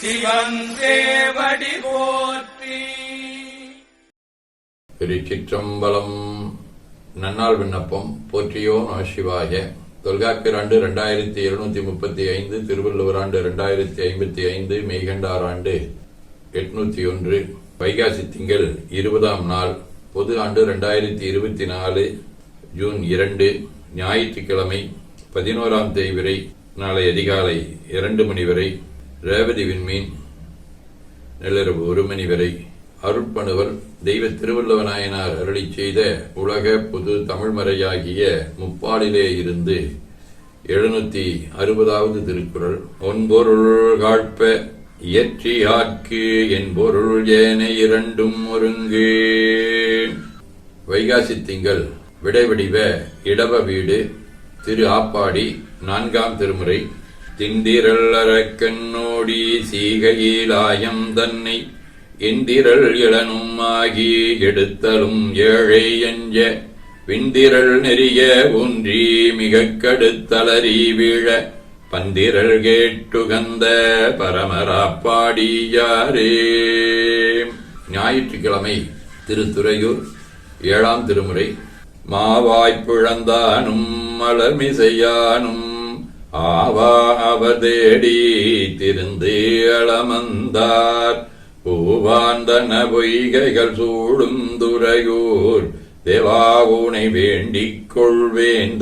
சிவன் தேவடி போற்றி. திருச்சிற்றம்பலம் நன்னாள் விண்ணப்பம் போற்றியோ நம சிவாய. தொல்காப்பியர் ஆண்டு ரெண்டாயிரத்தி இருநூத்தி முப்பத்தி ஐந்து திருவள்ளுவர் ஆண்டு ரெண்டாயிரத்தி ஐம்பத்தி ஐந்து மெய்கண்டார் ஆண்டு எட்நூத்தி ஒன்று வைகாசி திங்கள் இருபதாம் நாள் பொது ஆண்டு ரெண்டாயிரத்தி இருபத்தி நாலு ஜூன் இரண்டு ஞாயிற்றுக்கிழமை பதினோராம் தேதி வரை நாளை அதிகாலை இரண்டு மணி வரை ரேவதி விண்மீன் நள்ளிரவு ஒரு மணி வரை அருட்பணுவர் தெய்வ திருவள்ளுவநாயனார் அருளி செய்த உலக புது தமிழ்மறையாகிய முப்பாலிலே இருந்து எழுநூத்தி அறுபதாவது திருக்குறள் ஒன்பொருள் காழ்ப்ப இயற்றி ஆக்கு என் பொருள் இரண்டும் ஒருங்கு. வைகாசி திங்கள் விடைவடிவ இடவ வீடு திரு ஆப்பாடி நான்காம் திருமுறை திண்டிரல் அரக்கண்ணோடி சீகையிலாயம் தன்னை? இந்திரள் இளனும் ஆகி எடுத்தலும் ஏழை எஞ்ச விந்திரள் நெறிய ஊன்றி மிகக் கடுத்தலறி வீழ பந்திரள் கேட்டுகந்த பரமராப்பாடியாரே. ஞாயிற்றுக்கிழமை திருத்துறையூர் ஏழாம் திருமுறை. மாவாய்ப்புழந்தானும் மலர்மிசையானும் ஆவா அவர் தேடி திருந்து பூவாந்தன பொய்கைகள் சூடும் துறையூர். தேவாவுனை வேண்டிக் கொள்வேந்தவனெறியே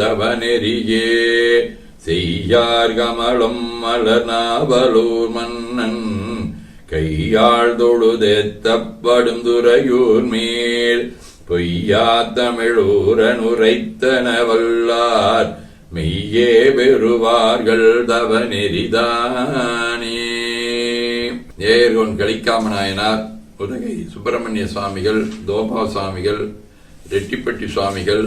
செய்யார் கமலம் மலர்நாவலூர் மன்னன். கையாள் தொழுதேத்தப்படும் துறையூர் மேல். பொய்யா தமிழூரன் உரைத்தன வல்லார். மெய்யே பெறுவார்கள் தவ நெறிதானே நேர்கொன் கலிக்காம நாயனார் உதகை சுப்பிரமணிய சுவாமிகள் தோபா சுவாமிகள் ரெட்டிப்பட்டி சுவாமிகள்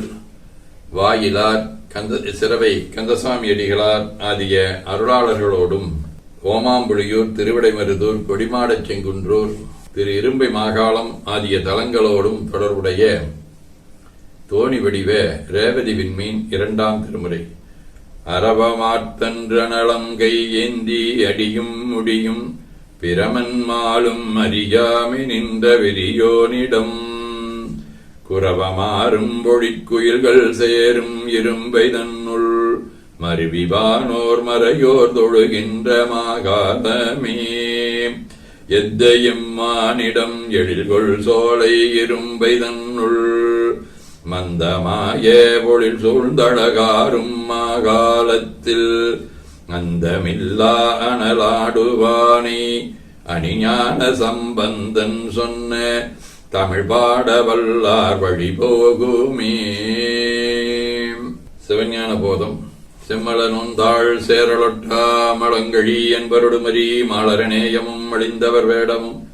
வாயிலார் கந்த சிறவை கந்தசாமி அடிகளார் ஆகிய அருளாளர்களோடும் ஓமாம்புளியூர் திருவிடைமருதூர் கொடிமாடச் செங்குன்றூர் திரு இரும்பை மாகாளம் ஆகிய தலங்களோடும் தொடர்புடைய தோணி வடிவ ரேவதி விண்மீன் இரண்டாம் திருமுறை. அரவமார்த்தன்ற கை ஏந்தி அடியும் முடியும் பிரமன் மாலும் அறியாமை நின்ற வெறியோனிடம். குரவமாறும் பொழிக்குயில்கள் சேரும் இரும்பை தன்னுள் மருவிவானோர் மறையோர் தொழுகின்ற மாகாதமே. எத்தையும் மானிடம் எழில்கொள் சோலை இரும்பை தன்னுள் மந்தமாயே பொழில் சூழ்ந்தழகாரும் மாகாலத்தில் அந்தமில்லா அனலாடுவானை. அணிஞான சம்பந்தன் சொன்ன தமிழ் பாட வல்லார் வழி போகுமே. சிவஞான போதம். செம்மல நொந்தாள் சேரலொட்டா மளங்கழி என்பருடுமரி மாளரநேயமும் அழிந்தவர் வேடமும்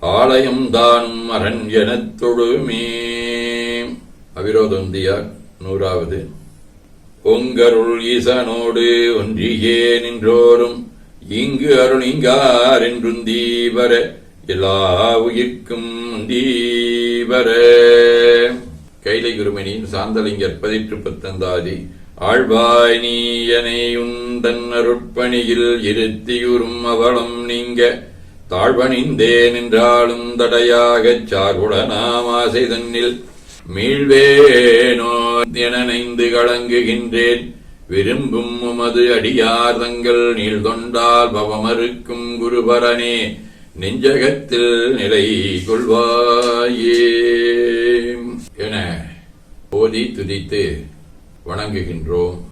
ஆலயம் தானும் அரண் எனத் தொழுமே அவிரோதந்தியார் நூறாவது. பொங்கருள் ஈசனோடு ஒன்றியே நின்றோரும் இங்கு அருணிங்கார் என்றும் தீவர எல்லா உயிர்க்கும் தீவர. கைலை குருமணியின் சாந்தலிங்கர் பதிற்று பத்தந்தாதி ஆழ்வாய் நீயனை உந்தன் அருட்பணியில் இருத்தியுறும் அவளம் நீங்க தாழ்வணிந்தேன் என்றாலும் தடையாகச் சார்புடனாம் ஆசை தன்னில் மீழ்வேனோ என கலங்குகின்றேன். விரும்பும் உமது அடியார் தங்கள் நீள் தொண்டால் பவமறுக்கும் குருபரனே நெஞ்சகத்தில் நிலை கொள்வாயே என போதி துதித்து வணங்குகின்றோம்.